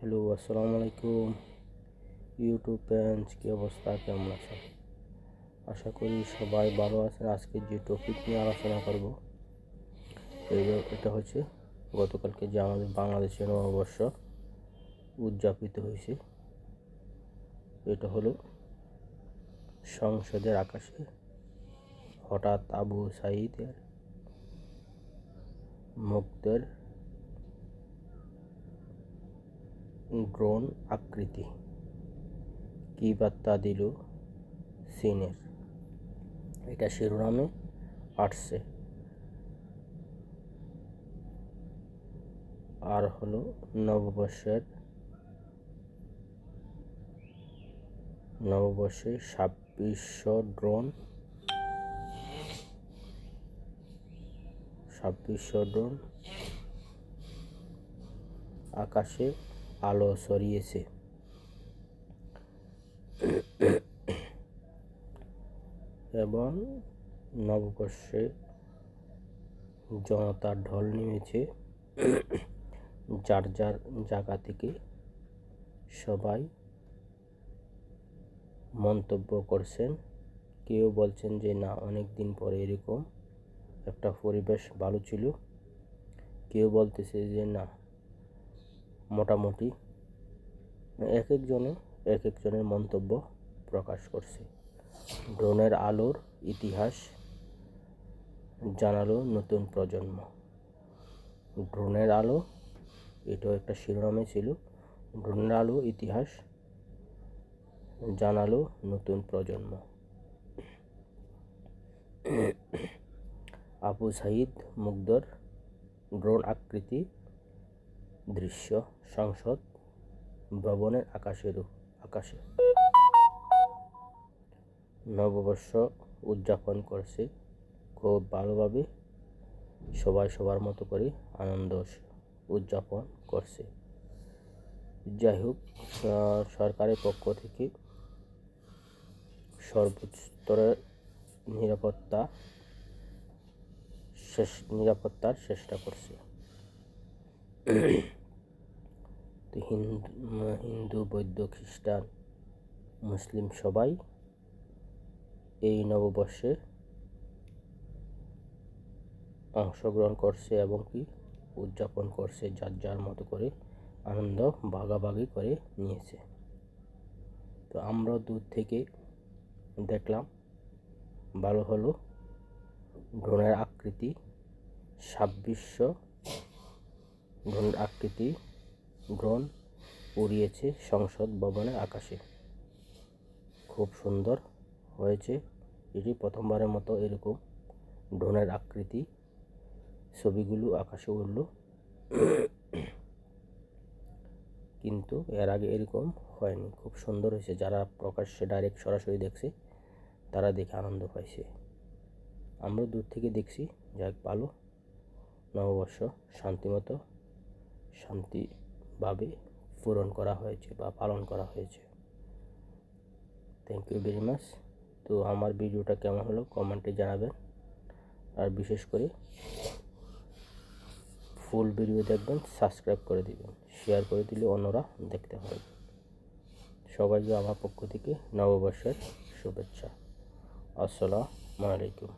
Hello, আসসালামু আলাইকুম। YouTube fans কী অবস্থা? কেমন আছেন আশা করি সবাই ভালো আছেন। আজকে যে টপিক নিয়ে আলোচনা করব এটা হচ্ছে গতকালকে যে আমাদের বাংলাদেশের নববর্ষ উদযাপিত হয়েছে, এটা হলো সংসদের আকাশে হঠাৎ আবু সাইদের মুক্তের ড্রোন আকৃতি। কী বার্তা দিল চীনের এটা শিরোনামে আসছে। আর হলো নববর্ষের নববর্ষে ছাব্বিশশো ড্রোন। ছাব্বিশশো ড্রোন। আকাশে আলো সরিয়েছে এবং নববর্ষে জনতার ঢল নেমেছে। যার যার জায়গা থেকে সবাই মন্তব্য করছেন। কেউ বলছেন যে, না অনেক দিন পরে এরকম একটা পরিবেশ ভালো ছিল। কেউ বলতেছে যে, না মোটামুটি এক একজনে এক একজনের মন্তব্য প্রকাশ করছে। ড্রোনের আলোর ইতিহাস জানালো নতুন প্রজন্ম। ড্রোনের আলো, এটাও একটা শিরোনামে ছিল, ড্রোনের আলো ইতিহাস জানালো নতুন প্রজন্ম। আবু সাইদ মুগ্ধর ড্রোন আকৃতি দৃশ্য, সংসদ, ভবনের আকাশের আকাশে। নববর্ষ উদযাপন করছে খুব ভালোভাবে। সবাই সবার মতো করে আনন্দ উদযাপন করছে। যাই হোক সরকারের পক্ষ থেকে সর্বোচ্চ স্তরের নিরাপত্তা শেষ, নিরাপত্তার চেষ্টা করছে। তো হিন্দু হিন্দু, বৌদ্ধ খ্রিস্টান মুসলিম সবাই এই নববর্ষে অংশগ্রহণ করছে এবং কি উদযাপন করছে, যার যার মতো করে আনন্দ ভাগাভাগি করে নিয়েছে। তো আমরা দূর থেকে দেখলাম ভালো হলো ড্রোনের আকৃতি ছাব্বিশশো ড্রোনের আকৃতি ড্রোন উড়িয়েছে সংসদ ভবনের আকাশে। খুব সুন্দর হয়েছে। এটি প্রথমবারের মতো এরকম ড্রোনের আকৃতি ছবিগুলো আকাশে উঠল কিন্তু এর আগে এরকম হয়নি। খুব সুন্দর হয়েছে। যারা প্রকাশ্যে ডাইরেক্ট সরাসরি দেখছে, তারা দেখে আনন্দ পাইছে। আমরা দূর থেকে দেখছি, যাক ভালো। নববর্ষ, শান্তিমতো শান্তিভাবে পূরণ করা হয়েছে বা পালন করা হয়েছে। থ্যাংক ইউ ভেরি মাচ তো আমার ভিডিওটা কেমন হলো কমেন্টে জানাবেন। আর বিশেষ করে ফুল ভিডিও দেখবেন সাবস্ক্রাইব করে দিবেন শেয়ার করে দিলে অন্যরা দেখতে পারবে। সবাইকে আমার পক্ষ থেকে নববর্ষের শুভেচ্ছা। আসসালামু আলাইকুম।